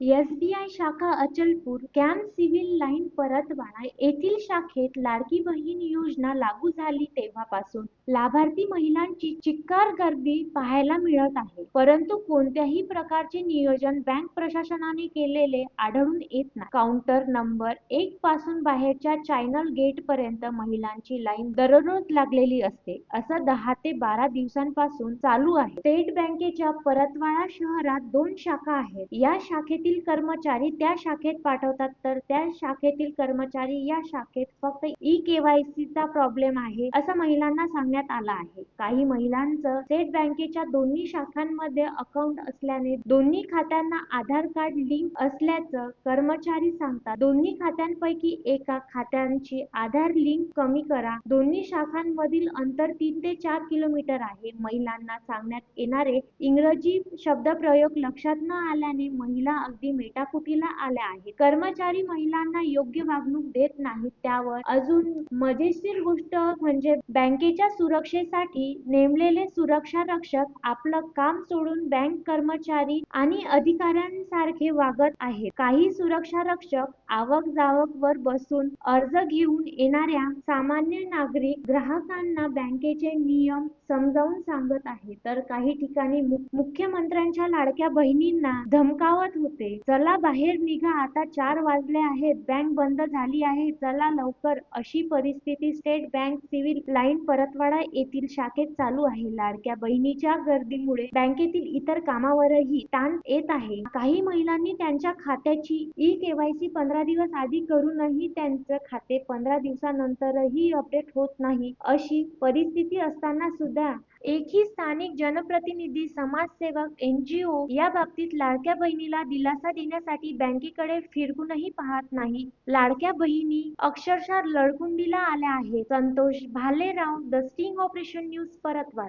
SBI शाखा Achalpur camp civil line Paratwada येथील शाखेत लाडकी बहीण योजना लागू झाली तेव्हापासून. लाभार्थी महिलांची चिक्कार गर्दी पाहायला मिळत आहे. परंतु कोणत्याही प्रकारचे नियोजन बँक प्रशासनाने केलेले आढळून येत नाही. काउंटर नंबर एक पासून बाहेरच्या चॅनल गेट पर्यंत महिलांची लाईन दररोज लागलेली असते. असं दहा ते बारा दिवसांपासून चालू आहे. स्टेट बँकेच्या परतवाडा शहरात दोन शाखा आहेत. या शाखेतील कर्मचारी त्या शाखेत पाठवतात. तर त्या शाखेतील कर्मचारी या शाखेत फक्त ई केवायसी चा प्रॉब्लेम आहे असं महिलांना सांगण्यात आला आहे. काही महिलांचं स्टेट बँकेच्या दोन्ही शाखांमध्ये अकाउंट असल्याने दोन्ही खात्यांना आधार कार्ड लिंक असल्याचं कर्मचारी सांगतात. दोन्ही खात्यांपैकी एका खात्यांची आधार लिंक कमी करा. दोन्ही शाखांमधील अंतर तीन ते चार किलोमीटर आहे. महिलांना सांगण्यात येणारे इंग्रजी शब्दप्रयोग लक्षात न आल्याने महिला अगदी मेटाकुटीला आल्या आहेत. कर्मचारी महिलांना योग्य वागणूक देत नाहीत. त्यावर अजून मजेशीर गोष्ट म्हणजे बँकेच्या सुरक्षेसाठी नेमलेले सुरक्षा रक्षक आपलं काम सोडून बँक कर्मचारी आणि अधिकाऱ्यांसारखे वागत आहेत. काही सुरक्षा रक्षक आवक जावक वर बसून अर्ज घेऊन येणाऱ्या सामान्य नागरिक ग्राहकांना बँकेचे नियम समजावून सांगत आहेत. तर काही ठिकाणी मुख्यमंत्र्यांच्या लाडक्या बहिणींना धमकावत होते. चला बाहेर निघा आता चार वाजले आहेत बँक बंद झाली आहे चला लवकर. अशी परिस्थिती State Bank civil line Paratwada येथील शाखेत चालू आहे. लाडक्या बहिणीच्या गर्दीमुळे बँकेतील इतर कामावरही ताण येत आहे. काही महिलांनी त्यांच्या खात्याची ई केवायसी पंधरा दिवस आधी करूनही त्यांचं खाते पंधरा दिवसानंतरही अपडेट होत नाही. अशी परिस्थिती असताना सुद्धा एकही स्थानिक जनप्रतिनिधी समाजसेवक एनजीओ या बाबतीत लाडक्या बहिणीला दिलासा देण्यासाठी बँकेकडे फिरकूनही पाहत नाही. लाडक्या बहिणी अक्षरशः लडकुंडीला आल्या आहेत. Santosh Bhalerao the sting operation news Paratwada.